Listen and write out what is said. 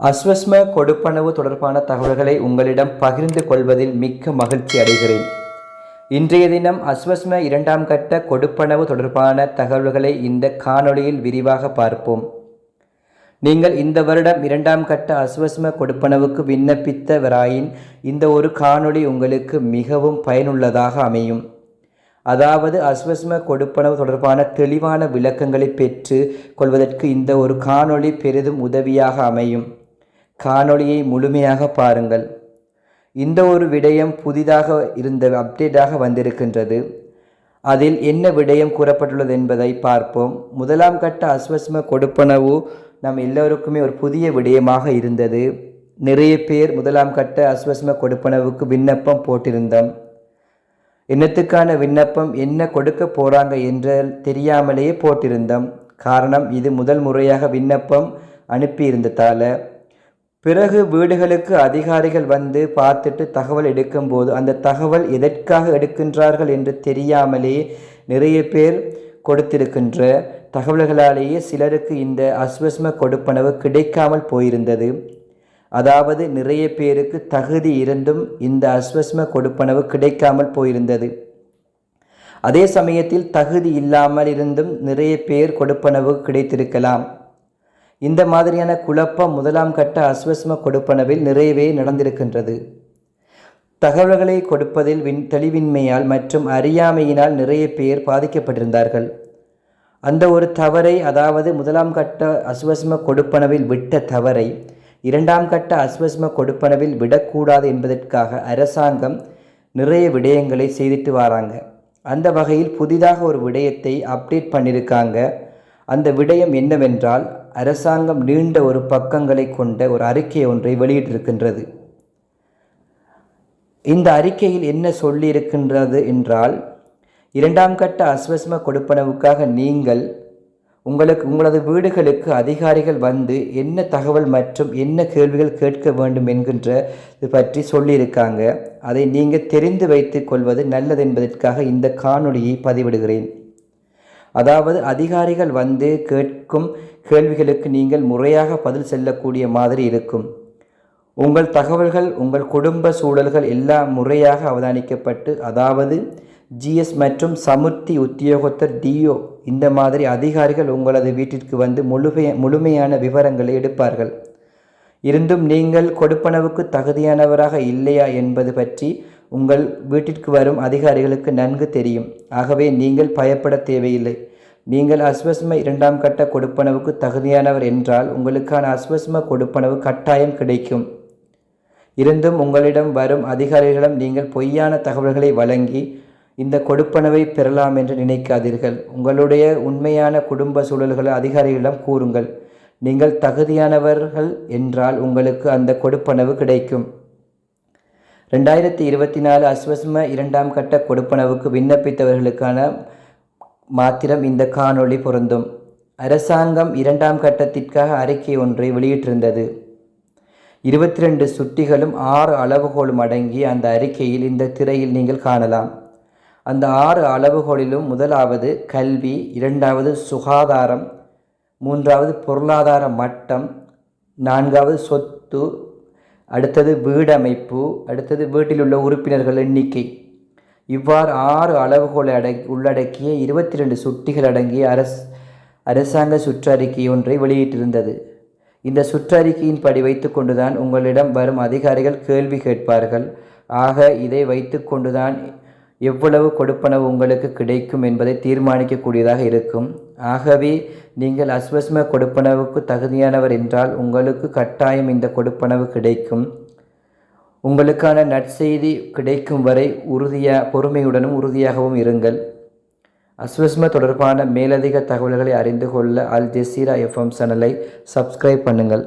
அஸ்வஸ்ம கொடுப்பனவு தொடர்பான தகவல்களை உங்களிடம் பகிர்ந்து கொள்வதில் மிக்க மகிழ்ச்சி அடைகிறேன். இன்றைய தினம் அஸ்வஸ்ம இரண்டாம் கட்ட கொடுப்பனவு தொடர்பான தகவல்களை இந்த காணொளியில் விரிவாக பார்ப்போம். நீங்கள் இந்த வருடம் இரண்டாம் கட்ட அஸ்வஸ்ம கொடுப்பனவுக்கு விண்ணப்பித்தவராயின் இந்த ஒரு காணொளி உங்களுக்கு மிகவும் பயனுள்ளதாக அமையும். அதாவது அஸ்வஸ்ம கொடுப்பனவு தொடர்பான தெளிவான விளக்கங்களை பெற்று கொள்வதற்கு இந்த ஒரு காணொளி பெரிதும் உதவியாக அமையும். காணொளியை முழுமையாக பாருங்கள். இந்த ஒரு விடயம் புதிதாக இருந்த அப்டேட்டாக வந்திருக்கின்றது. அதில் என்ன விடயம் கூறப்பட்டுள்ளது என்பதை பார்ப்போம். முதலாம் கட்ட அஸ்வஸ்ம கொடுப்பனவு நம் எல்லோருக்குமே ஒரு புதிய விடயமாக இருந்தது. நிறைய பேர் முதலாம் கட்ட அஸ்வஸ்ம கொடுப்பனவுக்கு விண்ணப்பம் போட்டிருந்தோம். என்னத்துக்கான விண்ணப்பம் என்ன கொடுக்க போகிறாங்க என்று தெரியாமலேயே போட்டிருந்தோம். காரணம் இது முதல் முறையாக விண்ணப்பம் அனுப்பியிருந்ததால். பிறகு வீடுகளுக்கு அதிகாரிகள் வந்து பார்த்துட்டு தகவல் எடுக்கும்போது அந்த தகவல் எதற்காக எடுக்கின்றார்கள் என்று தெரியாமலே நிறைய பேர் கொடுத்திருக்கின்ற தகவல்களாலேயே சிலருக்கு இந்த அஸ்வஸ்ம கொடுப்பனவு கிடைக்காமல் போயிருந்தது. அதாவது நிறைய பேருக்கு தகுதி இருந்தும் இந்த அஸ்வஸ்ம கொடுப்பனவு கிடைக்காமல் போயிருந்தது. அதே சமயத்தில் தகுதி இல்லாமல் இருந்தும் நிறைய பேர் கொடுப்பனவு கிடைத்திருக்கலாம். இந்த மாதிரியான குழப்பம் முதலாம் கட்ட அஸ்வஸ்ம கொடுப்பனவில் நிறையவே நடந்திருக்கின்றது. தகவல்களை கொடுப்பதில் வின் தெளிவின்மையால் மற்றும் அறியாமையினால் நிறைய பேர் பாதிக்கப்பட்டிருந்தார்கள். அந்த ஒரு தவறை அதாவது முதலாம் கட்ட அஸ்வஸ்ம கொடுப்பனவில் விட்ட தவறை இரண்டாம் கட்ட அஸ்வஸ்ம கொடுப்பனவில் விடக்கூடாது என்பதற்காக அரசாங்கம் நிறைய விடயங்களை செய்துட்டு வராங்க. அந்த வகையில் புதிதாக ஒரு விடயத்தை அப்டேட் பண்ணியிருக்காங்க அந்த விடயம் என்னவென்றால் அரசாங்கம் நீண்ட ஒரு பக்கங்களை கொண்ட ஒரு அறிக்கை ஒன்றை வெளியிட்டிருக்கின்றது. இந்த அறிக்கையில் என்ன சொல்லியிருக்கின்றது என்றால் இரண்டாம் கட்ட அஸ்வஸ்ம கொடுப்பனவுக்காக நீங்கள் உங்களுக்கு உங்களது வீடுகளுக்கு அதிகாரிகள் வந்து என்ன தகவல் மற்றும் என்ன கேள்விகள் கேட்க வேண்டும் என்கின்ற இது பற்றி சொல்லியிருக்காங்க. அதை நீங்கள் தெரிந்து வைத்து கொள்வது நல்லது என்பதற்காக இந்த காணொளியை பதிவிடுகிறேன். அதாவது அதிகாரிகள் வந்து கேட்கும் கேள்விகளுக்கு நீங்கள் முறையாக பதில் செல்லக்கூடிய மாதிரி இருக்கும். உங்கள் தகவல்கள் உங்கள் குடும்ப சூழல்கள் எல்லாம் முறையாக அவதானிக்கப்பட்டு அதாவது ஜிஎஸ் மற்றும் சமுர்த்தி உத்தியோகத்தர் டிஓ இந்த மாதிரி அதிகாரிகள் உங்களது வீட்டிற்கு வந்து முழுமைய முழுமையான விவரங்களை எடுப்பார்கள். இருந்தும் நீங்கள் கொடுப்பனவுக்கு தகுதியானவராக இல்லையா என்பது பற்றி உங்கள் வீட்டிற்கு வரும் அதிகாரிகளுக்கு நன்கு தெரியும். ஆகவே நீங்கள் பயப்பட தேவையில்லை. நீங்கள் அஸ்வஸ்ம இரண்டாம் கட்ட கொடுப்பனவுக்கு தகுதியானவர் என்றால் உங்களுக்கான அஸ்வஸ்ம கொடுப்பனவு கட்டாயம் கிடைக்கும். இருந்தும் உங்களிடம் வரும் அதிகாரிகளிடம் நீங்கள் பொய்யான தகவல்களை வழங்கி இந்த கொடுப்பனவை பெறலாம் என்று நினைக்காதீர்கள். உங்களுடைய உண்மையான குடும்ப சூழல்களை அதிகாரிகளிடம் கூறுங்கள். நீங்கள் தகுதியானவர்கள் என்றால் உங்களுக்கு அந்த கொடுப்பனவு கிடைக்கும். ரெண்டாயிரத்தி இருபத்தி நாலு அஸ்வஸ்ம இரண்டாம் கட்ட கொடுப்பனவுக்கு விண்ணப்பித்தவர்களுக்கான மாத்திரம் இந்த காணொளி பொருந்தும். அரசாங்கம் இரண்டாம் கட்டத்திற்காக அறிக்கை ஒன்றை வெளியிட்டிருந்தது. இருபத்தி ரெண்டு சுட்டிகளும் ஆறு அளவுகோலும் அடங்கிய அந்த அறிக்கையில் இந்த திரையில் நீங்கள் காணலாம். அந்த ஆறு அளவுகோலிலும் முதலாவது கல்வி இரண்டாவது சுகாதாரம் மூன்றாவது பொருளாதார மட்டம் நான்காவது சொத்து அடுத்தது வீடமைப்பு அடுத்தது வீட்டில் உள்ள உறுப்பினர்கள் எண்ணிக்கை. இவ்வாறு ஆறு அளவுகோலை அடக் உள்ளடக்கிய இருபத்தி ரெண்டு சுட்டிகள் அடங்கிய அரசு அரசாங்க சுற்றறிக்கை ஒன்றை வெளியிட்டிருந்தது. இந்த சுற்றறிக்கையின்படி வைத்துக்கொண்டுதான் உங்களிடம் வரும் அதிகாரிகள் கேள்வி கேட்பார்கள். ஆக இதை வைத்துக்கொண்டுதான் எவ்வளவு கொடுப்பனவு உங்களுக்கு கிடைக்கும் என்பதை தீர்மானிக்கக்கூடியதாக இருக்கும். ஆகவே நீங்கள் அஸ்வஸ்ம கொடுப்பனவுக்கு தகுதியானவர் என்றால் உங்களுக்கு கட்டாயம் இந்த கொடுப்பனவு கிடைக்கும். உங்களுக்கான நற்செய்தி கிடைக்கும் வரை உறுதியாக பொறுமையுடனும் உறுதியாகவும் இருங்கள். அஸ்வஸ்ம தொடர்பான மேலதிக தகவல்களை அறிந்து கொள்ள அல் ஜெசீரா எஃப்எம் சேனலை சப்ஸ்கிரைப் பண்ணுங்கள்.